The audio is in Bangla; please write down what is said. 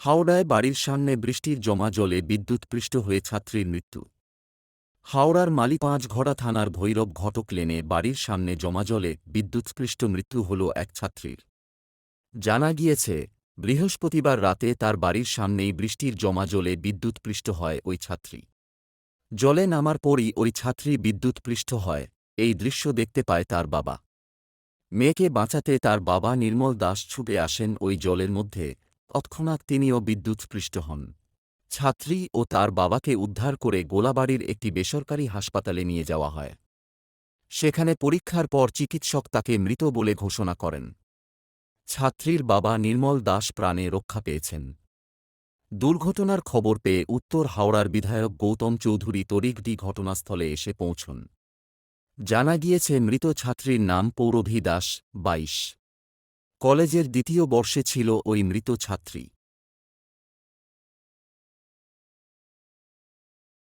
হাওড়ায় বাড়ির সামনে বৃষ্টির জমা জলে বিদ্যুৎপৃষ্ট হয়ে ছাত্রীর মৃত্যু। হাওড়ার মালিপাঁচঘড়া থানার ভৈরব ঘটক লেনে বাড়ির সামনে জমা জলে বিদ্যুৎস্পৃষ্ট মৃত্যু হল এক ছাত্রীর। জানা গিয়েছে, বৃহস্পতিবার রাতে তার বাড়ির সামনেই বৃষ্টির জমা জলে বিদ্যুৎপৃষ্ট হয় ওই ছাত্রী। জলে নামার পরই ওই ছাত্রী বিদ্যুৎপৃষ্ট হয়, এই দৃশ্য দেখতে পায় তার বাবা। মেয়েকে বাঁচাতে তার বাবা নির্মল দাস ছুটে আসেন ওই জলের মধ্যে তৎক্ষণাৎ তিনিও বিদ্যুৎস্পৃষ্ট হন। ছাত্রী ও তার বাবাকে উদ্ধার করে গোলাবাড়ির একটি বেসরকারি হাসপাতালে নিয়ে যাওয়া হয়। সেখানে পরীক্ষার পর চিকিৎসক তাকে মৃত বলে ঘোষণা করেন। ছাত্রীর বাবা নির্মল দাস প্রাণে রক্ষা পেয়েছেন। দুর্ঘটনার খবর পেয়ে উত্তর হাওড়ার বিধায়ক গৌতম চৌধুরী তরিকডি ঘটনাস্থলে এসে পৌঁছন। জানা গিয়েছে, মৃত ছাত্রীর নাম পৌরভী দাস, বাইশ। কলেজের দ্বিতীয় বর্ষে ছিল ওই মৃত ছাত্রী।